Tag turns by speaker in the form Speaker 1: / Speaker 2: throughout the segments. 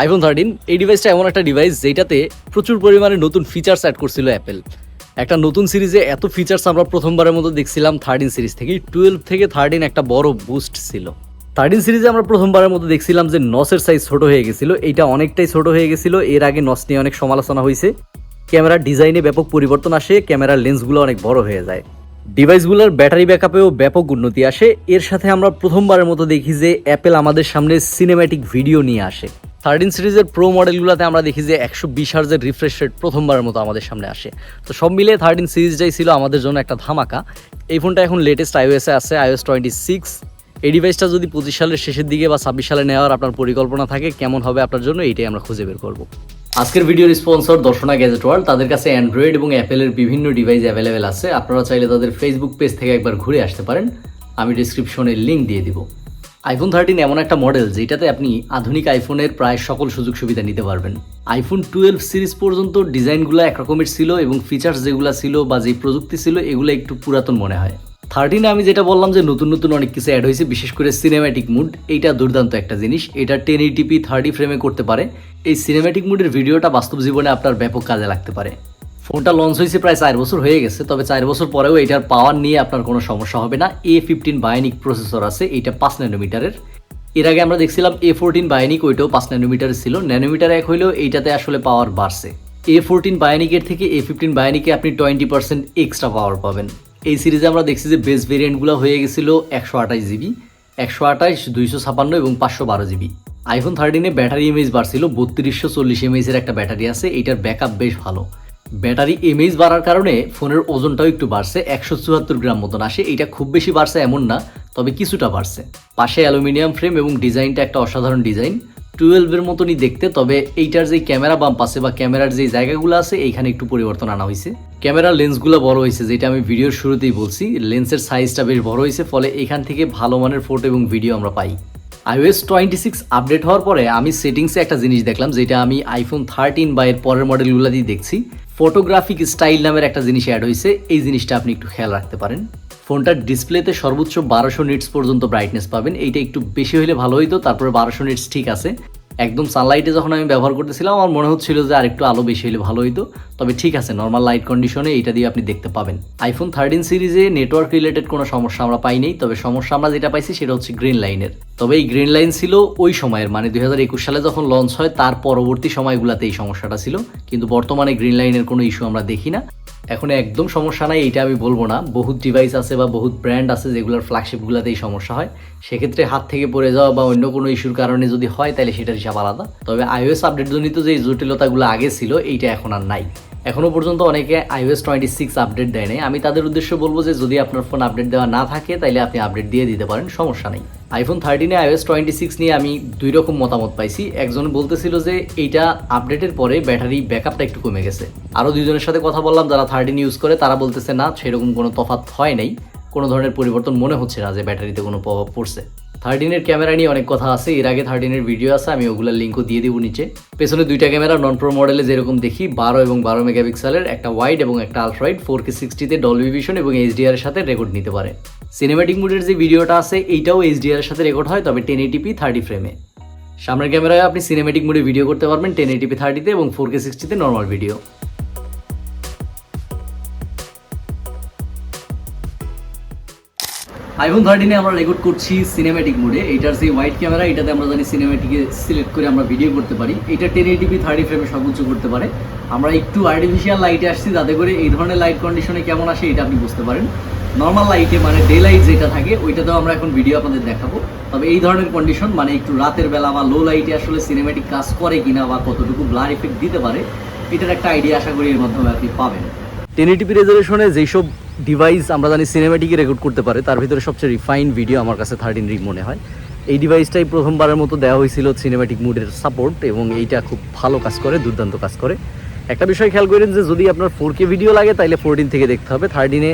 Speaker 1: IPhone thirteen এই ডিভাইসটা এমন একটা ডিভাইস যেটাতে প্রচুর পরিমাণে নতুন ফিচার্স অ্যাড করছিল অ্যাপেল একটা নতুন সিরিজে এত ফিচার্স আমরা প্রথমবারের মতো দেখছিলাম থার্টিন সিরিজ থেকে। টুয়েলভ থেকে থার্টিন একটা বড় বুস্ট ছিল। থার্টিন সিরিজে আমরা প্রথমবারের মতো দেখছিলাম যে নসের সাইজ ছোট হয়ে গেছিল। এইটা অনেকটাই ছোট হয়ে গেছিল। এর আগে নস নিয়ে অনেক সমালোচনা হয়েছে ক্যামেরার ডিজাইনে ব্যাপক পরিবর্তন আসে। ক্যামেরার লেন্সগুলো অনেক বড় হয়ে যায়। ডিভাইসগুলোর ব্যাটারি ব্যাকআপেও ব্যাপক উন্নতি আসে। এর সাথে আমরা প্রথমবারের মতো দেখি যে অ্যাপেল আমাদের সামনে সিনেম্যাটিক ভিডিও নিয়ে আসে। থার্টিন সিরিজের প্রো মডেলগুলোতে আমরা দেখি যে একশো বিশ হার্জের রিফ্রেশ রেট প্রথমবারের মতো আমাদের সামনে আসে। তো সব মিলিয়ে থার্টিন সিরিজটাই ছিল আমাদের জন্য একটা ধামাকা, এই ফোনটা এখন লেটেস্ট আইওএসে আছে আইওএস টোয়েন্টি সিক্স এই ডিভাইসটা যদি পঁচিশ সালের শেষের দিকে বা ছাব্বিশ সালে নেওয়ার আপনার পরিকল্পনা থাকে, কেমন হবে আপনার জন্য এইটাই আমরা খুঁজে বের করব। আজকের ভিডিওর স্পন্সর দর্শনা গ্যাজেট ওয়ার্ল্ড তাদের কাছে অ্যান্ড্রয়েড এবং অ্যাপেলের বিভিন্ন ডিভাইস অ্যাভেলেবেল আছে। আপনারা চাইলে তাদের ফেসবুক পেজ থেকে একবার ঘুরে আসতে পারেন। আমি ডিসক্রিপশনে লিঙ্ক দিয়ে দিব। আইফোন থার্টিন এমন একটা মডেল যেটাতে আপনি আধুনিক আইফোনের প্রায় সকল সুযোগ সুবিধা নিতে পারবেন। আইফোন টুয়েলভ সিরিজ পর্যন্ত ডিজাইনগুলো একরকমের ছিল এবং ফিচার্স যেগুলো ছিল বা যে প্রযুক্তি ছিল, এগুলো একটু পুরাতন মনে হয়। থার্টিনে আমি যেটা বললাম যে নতুন নতুন অনেক কিছু অ্যাড হয়েছে, বিশেষ করে সিনেম্যাটিক মুড এইটা দুর্দান্ত একটা জিনিস। এটা টেন এইটিপি থার্টি ফ্রেমে করতে পারে। এই সিনেম্যাটিক মুডের ভিডিওটা বাস্তব জীবনে আপনার ব্যাপক কাজে লাগতে পারে। ফোনটা লঞ্চ হয়েছে প্রায় চার বছর হয়ে গেছে, তবে চার বছর পরেও এটার পাওয়ার নিয়ে আপনার কোনো সমস্যা হবে না। এ ফিফটিন বায়োনিক প্রসেসর আছে, এইটা পাঁচ ন্যানোমিটারের এর আগে আমরা দেখছিলাম এ ফোরটিন বায়োনিক ওইটাও পাঁচ ন্যানোমিটারের ছিল। ন্যানোমিটার এক হইলেও এইটাতে আসলে পাওয়ার বাড়ছে। এ ফোরটিন বায়োনিকের থেকে এ ফিফটিন বায়োনিকে আপনি টোয়েন্টি পার্সেন্ট এক্সট্রা পাওয়ার পাবেন। এই সিরিজে আমরা দেখছি যে বেস ভেরিয়েন্টগুলো হয়ে গেছিল একশো আঠাশ জিবি, একশো আঠাশ, দুইশো ছাপান্ন এবং পাঁচশো বারো জিবি। আইফোন থার্টিনে ব্যাটারি এমএইচ বাড়ছিল, বত্রিশশো চল্লিশ এমএইচের একটা ব্যাটারি আছে, এইটার ব্যাকআপ বেশ ভালো। ব্যাটারি এমএইচ বাড়ার কারণে ফোনের ওজনটাও একটু বাড়ছে। একশো চুয়াত্তর গ্রাম মতন আসে। এটা খুব বেশি বাড়ছে এমন না, তবে কিছুটা বাড়ছে। পাশে অ্যালুমিনিয়াম ফ্রেম এবং ডিজাইনটা একটা অসাধারণ ডিজাইন। টুয়েলভের মতনই দেখতে, তবে এইটার যে ক্যামেরা বাম্প আছে বা ক্যামেরার যে জায়গাগুলো আছে, এইখানে একটু পরিবর্তন আনা হয়েছে। ক্যামেরার লেন্সগুলো বড় হয়েছে, যেটা আমি ভিডিওর শুরুতেই বলছি। লেন্সের সাইজটা বেশ বড় হয়েছে, ফলে এখান থেকে ভালো মানের ফটো এবং ভিডিও আমরা পাই। আইওএস টোয়েন্টি সিক্স আপডেট হওয়ার পরে আমি সেটিংসে একটা জিনিস দেখলাম, যেটা আমি আইফোন থার্টিন বা এর পরের মডেলগুলো দিয়ে দেখছি। ফটোগ্রাফিক স্টাইল নামের একটা জিনিস অ্যাড হয়েছে এই জিনিসটা আপনি একটু খেয়াল রাখতে পারেন। ফোনটার ডিসপ্লেতে সর্বোচ্চ বারোশো নিটস পর্যন্ত ব্রাইটনেস পাবেন, এইটা একটু বেশি হলে ভালো হইতো, তারপরে বারোশো নিটস ঠিক আছে। একদম সানলাইটে যখন আমি ব্যবহার করতেছিলাম, আমার মনে হচ্ছিল যে আরেকটু আলো বেশি হলে ভালো হইতো। তবে ঠিক আছে নর্মাল লাইট কন্ডিশনে এটা দিয়ে আপনি দেখতে পাবেন। আইফোন থার্টিন সিরিজে নেটওয়ার্ক রিলেটেড কোনো সমস্যা আমরা পাই নাই, তবে সমস্যা আমরা যেটা পাইছি সেটা হচ্ছে গ্রিন লাইনের তবে এই গ্রিন লাইন ছিল ওই সময়ের মানে দুই হাজার একুশ সালে যখন লঞ্চ হয়, তার পরবর্তী সময়গুলোতে এই সমস্যাটা ছিল। কিন্তু বর্তমানে গ্রিন লাইনের কোনো ইস্যু আমরা দেখি না। এখন একদম সমস্যা নাই এটা আমি বলব না। বহুত ডিভাইস আছে বা বহুত ব্র্যান্ড আছে যেগুলোর ফ্ল্যাগশিপগুলোতেই সমস্যা হয়। সেক্ষেত্রে হাত থেকে পড়ে যাওয়া বা অন্য কোনো ইস্যুর কারণে যদি হয়, তাহলে সেটার হিসাব আলাদা। তবে আইওএস আপডেটজনিত যে জটিলতাগুলো আগে ছিল, এইটা এখন আর নাই। এখনও পর্যন্ত অনেকে iOS টোয়েন্টি সিক্স আপডেট দেয় নাই। আমি তাদের উদ্দেশ্য বলব যে, যদি আপনার ফোন আপডেট দেওয়া না থাকে তাহলে আপনি আপডেট দিয়ে দিতে পারেন, সমস্যা নেই। আইফোন থার্টিনে iOS টোয়েন্টি সিক্স নিয়ে আমি দুই রকম মতামত পাইছি। একজন বলতেছিল যে, এইটা আপডেটের পরে ব্যাটারি ব্যাকআপটা একটু কমে গেছে। আরও দুইজনের সাথে কথা বললাম, যারা থার্টিন ইউজ করে, তারা বলতেছে, না, সেরকম কোনো তফাৎ হয় নাই। কোনো ধরনের পরিবর্তন মনে হচ্ছে না যে ব্যাটারিতে কোনো প্রভাব পড়ছে। থার্টিনের ক্যামেরা নিয়ে অনেক কথা আছে। এর আগে থার্টিনের ভিডিও আছে, আমি ওগুলোর লিঙ্কও দিয়ে দেবো নিচে। পেছনে দুইটা ক্যামেরা নন প্রো মডেলে যেরকম দেখি, বারো এবং বারো মেগাপিক্সেলের একটা ওয়াইড এবং একটা আলট্রাইড ফোর কে সিক্সটিতে ডলবি ভিশন এবং এইচডিআর এর সাথে রেকর্ড নিতে পারে। সিনেম্যাটিক মুডের যে ভিডিওটা আছে, এইটাও এইচডিআর এর সাথে রেকর্ড হয়, তবে টেন এইটিপি থার্টি ফ্রেমে সামনের ক্যামেরায় আপনি সিনেম্যাটিক মুডে ভিডিও করতে পারবেন টেন এইটিপি থার্টিতে এবং ফোর কে সিক্সটিতে নর্মাল ভিডিও আইফোন থার্টিনে আমরা রেকর্ড করছি সিনেম্যাটিক মোডে এইটার যে হোয়াইট ক্যামেরা এটাতে আমরা জানি সিনেম্যাটিকে সিলেক্ট করে আমরা ভিডিও করতে পারি। এটা টেন এইটিপি থার্টি ফ্রেমে সর্বোচ্চ করতে পারে। আমরা একটু আর্টিফিশিয়াল লাইটে আসছি, যাতে করে এই ধরনের লাইট কন্ডিশনে কেমন আসে, এটা আপনি বুঝতে পারেন। নর্মাল লাইটে মানে ডে লাইট যেটা থাকে, ওইটাতেও আমরা এখন ভিডিও আপনাদের দেখাবো। তবে এই ধরনের কন্ডিশন মানে একটু রাতের বেলা বা লো লাইটে আসলে সিনেম্যাটিক কাজ করে কিনা বা কতটুকু ব্লার ইফেক্ট দিতে পারে, এটার একটা আইডিয়া আশা করি এর মাধ্যমে আপনি পাবেন। টেন এইটিপি রেজলিউশনে যেসব ডিভাইস আমরা জানি সিনেম্যাটিকে রেকর্ড করতে পারে। তার ভিতরে সবচেয়ে রিফাইন ভিডিও আমার কাছে থার্টিন রিগ মনে হয়। এই ডিভাইসটাই প্রথমবারের মতো দেওয়া হয়েছিল সিনেম্যাটিক মুডের সাপোর্ট এবং এইটা খুব ভালো কাজ করে, দুর্দান্ত কাজ করে। একটা বিষয় খেয়াল করেন যে, যদি আপনার ফোর কে ভিডিও লাগে তাহলে ফোরটিন থেকে দেখতে হবে। থার্টিনে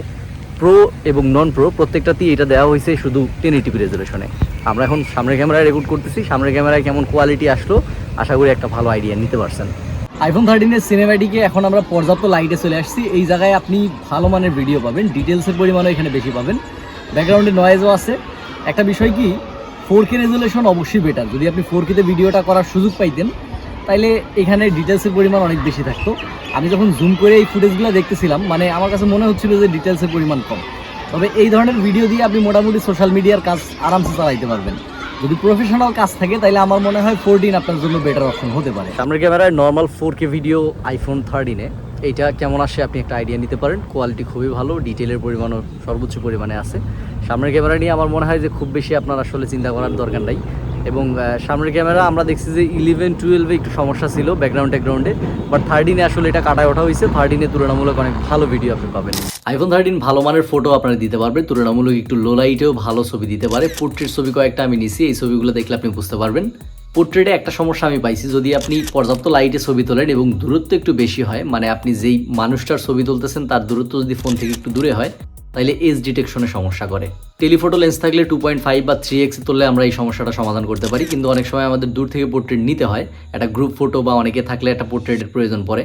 Speaker 1: প্রো এবং নন প্রো প্রত্যেকটাতেই এটা দেওয়া হয়েছে শুধু টেন এইটিপি রেজলিউশনে আমরা এখন সামনের ক্যামেরায় রেকর্ড করতেছি। সামনের ক্যামেরায় কেমন কোয়ালিটি আসলো, আশা করি একটা ভালো আইডিয়া নিতে পারছেন। আইফোন থার্টিনের সিনেমাটিকে এখন আমরা পর্যাপ্ত লাইটে চলে আসছি। এই জায়গায় আপনি ভালো মানের ভিডিও পাবেন ডিটেলসের পরিমাণও এখানে বেশি পাবেন। ব্যাকগ্রাউন্ডে নয়েজও আছে। একটা বিষয় কি ফোর কে রেজুলেশন অবশ্যই বেটার যদি আপনি ফোর কেতে ভিডিওটা করার সুযোগ পাইতেন, তাইলে এখানে ডিটেলসের পরিমাণ অনেক বেশি থাকতো। আমি যখন জুম করে এই ফুটেজগুলো দেখতেছিলাম মানে আমার কাছে মনে হচ্ছিল যে ডিটেলসের পরিমাণ কম। তবে এই ধরনের ভিডিও দিয়ে আপনি মোটামুটি সোশ্যাল মিডিয়ার কাজ আরামসে চালাইতে পারবেন। যদি প্রফেশনাল কাজ থাকে তাহলে আমার মনে হয় ফোরটিন আপনার জন্য বেটার অপশন হতে পারে। সামনের ক্যামেরায় normal four K video iPhone থার্টিনে এইটা কেমন আসে আপনি একটা আইডিয়া নিতে পারেন। কোয়ালিটি খুবই ভালো ডিটেলের পরিমাণও সর্বোচ্চ পরিমাণে আছে। সামনের ক্যামেরা নিয়ে আমার মনে হয় যে খুব বেশি আপনার আসলে চিন্তা করার দরকার নাই। এবং সামনের ক্যামেরা আমরা দেখছি যে ইলেভেন টুয়েলভে একটু সমস্যা ছিল ব্যাকগ্রাউন্ড ট্যাকগ্রাউন্ডে বাট থার্টিনে আসলে এটা কাটায় ওঠা হয়েছে। থার্টিনে তুলনামূলক অনেক ভালো ভিডিও আপনি পাবেন। আইফোন থার্টিন ভালো মানের ফটো আপনারা দিতে পারবে তুলনামূলক একটু লো লাইটেও ভালো ছবি দিতে পারে। পোর্ট্রেট ছবি কয়েকটা আমি নিছি, এই ছবিগুলো দেখলে আপনি বুঝতে পারবেন। পোর্ট্রেটে একটা সমস্যা আমি পাইছি, যদি আপনি পর্যাপ্ত লাইটে ছবি তোলেন এবং দূরত্ব একটু বেশি হয় মানে আপনি যেই মানুষটার ছবি তুলতেছেন, তার দূরত্ব যদি ফোন থেকে একটু দূরে হয় তাহলে এজ ডিটেকশনে সমস্যা করে। টেলিফোটো লেন্স থাকলে টু পয়েন্ট ফাইভ বা থ্রি এক্স তুললে আমরা এই সমস্যাটা সমাধান করতে পারি, কিন্তু অনেক সময় আমাদের দূর থেকে পোর্ট্রেট নিতে হয়, একটা গ্রুপ ফটো বা অনেকে থাকলে একটা পোর্ট্রেটের প্রয়োজন পড়ে।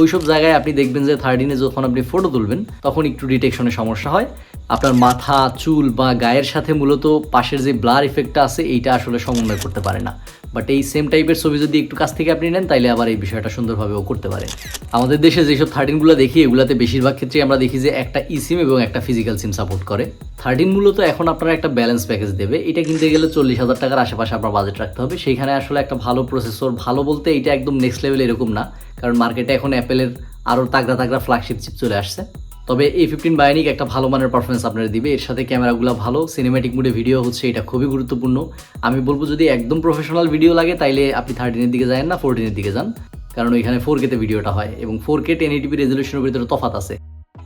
Speaker 1: ওইসব জায়গায় আপনি দেখবেন যে থার্টিনে যখন আপনি ফটো তুলবেন, তখন একটু ডিটেকশনে সমস্যা হয়। আপনার মাথা, চুল বা গায়ের সাথে মূলত পাশের যে ব্লার ইফেক্টটা আছে, এইটা আসলে সমন্বয় করতে পারে না। বাট এই সেম টাইপের ছবি যদি একটু কাছ থেকে আপনি নেন, তাইলে আবার এই বিষয়টা সুন্দরভাবেও করতে পারে। আমাদের দেশে যেসব থার্টিনগুলো দেখি, এগুলাতে বেশিরভাগ ক্ষেত্রে আমরা দেখি যে একটা ই সিম এবং একটা ফিজিক্যাল সিম সাপোর্ট করে। থার্টিন মূলত এখন আপনারা একটা ব্যালেন্স প্যাকেজ দেবে। এটা কিনতে গেলে চল্লিশ হাজার টাকার আশেপাশে আপনার বাজেট রাখতে হবে। সেইখানে আসলে একটা ভালো প্রসেসর ভালো বলতে এটা একদম নেক্সট লেভেল এরকম না। কারণ মার্কেটে এখন অ্যাপেলের আরও তাগড়া তাগড়া ফ্ল্যাগশিপ চিপ চলে আসছে। তবে এই ফিফটিন বায়োনিক একটা ভালো মানের পারফরমেন্স আপনারা দিবে। এর সাথে ক্যামেরাগুলো ভালো সিনেমেটিক মুডে ভিডিও হচ্ছে, এটা খুবই গুরুত্বপূর্ণ। আমি বলব যদি একদম প্রফেশনাল ভিডিও লাগে, তাইলে আপনি থার্টিনের দিকে যান না ফোরটিনের দিকে যান। কারণ ওইখানে ফোর কেতে ভিডিওটা হয় এবং four K ten eighty p রেজলিউশনের ভিতরে তফাত আছে।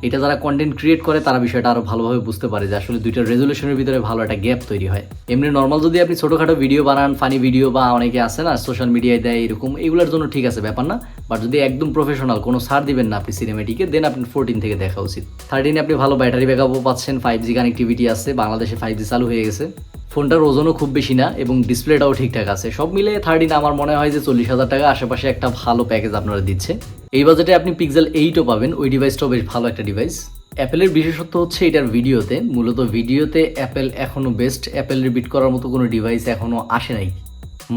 Speaker 1: এটা যারা কন্টেন্ট ক্রিয়েট করে, তারা বিষয়টা আরও ভালোভাবে বুঝতে পারে যে আসলে দুইটা রেজলিউশনের ভিতরে ভালো একটা গ্যাপ তৈরি হয়। এমনি নর্মাল যদি আপনি ছোটোখাটো ভিডিও বানান ফানি ভিডিও বা অনেকে আছে না সোশ্যাল মিডিয়ায় দেয় এরকম, এগুলোর জন্য ঠিক আছে, ব্যাপার না। বাট যদি একদম প্রফেশনাল কোনো সার দিবেন না আপনি সিনেমেটিকে দেন আপনি ফোরটিন থেকে দেখা উচিত। থার্টিনে আপনি ভালো ব্যাটারি ব্যাকআপও পাচ্ছেন ফাইভ জি কানেক্টিভিটি আছে, বাংলাদেশে ফাইভ জি চালু হয়ে গেছে। ফোনটার ওজনও খুব বেশি না এবং ডিসপ্লেটাও ঠিকঠাক আছে। সব মিলে থার্টিন আমার মনে হয় যে চল্লিশ হাজার টাকা আশেপাশে একটা ভালো প্যাকেজ আপনারা দিচ্ছে। এই বাজেটে আপনি পিক্সেল এইটও পাবেন। ওই ডিভাইসটাও বেশ ভালো একটা ডিভাইস অ্যাপেলের বিশেষত্ব হচ্ছে এটার ভিডিওতে মূলত ভিডিওতে অ্যাপেল এখনও বেস্ট অ্যাপেলের বিট করার মতো কোনো ডিভাইস এখনও আসে নাই।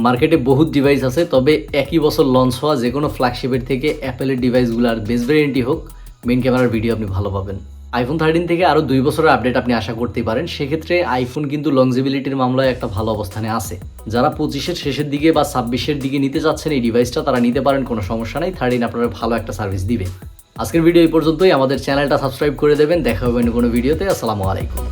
Speaker 1: মার্কেটে বহুত ডিভাইস আছে, তবে একই বছর লঞ্চ হওয়া যে কোনো ফ্ল্যাগশিপের থেকে অ্যাপেলের ডিভাইসগুলো আর বেস্ট ভ্যারিয়েন্টই হোক মেন ক্যামেরার ভিডিও আপনি ভালো পাবেন। আইফোন থার্টিন থেকে আরও দুই বছরের আপডেট আপনি আশা করতেই পারেন। সেক্ষেত্রে আইফোন কিন্তু লংজিবিলিটির মামলায় একটা ভালো অবস্থানে আছে। যারা পঁচিশের শেষের দিকে বা ছাব্বিশের দিকে নিতে চাচ্ছেন এই ডিভাইসটা তারা নিতে পারেন, কোনো সমস্যা নেই। থার্টিন আপনারা ভালো একটা সার্ভিস দিবে। আজকের ভিডিও এই পর্যন্তই। আমাদের চ্যানেলটা সাবস্ক্রাইব করে দেবেন। দেখা হবে কোনো ভিডিওতে আসসালামু আলাইকুম।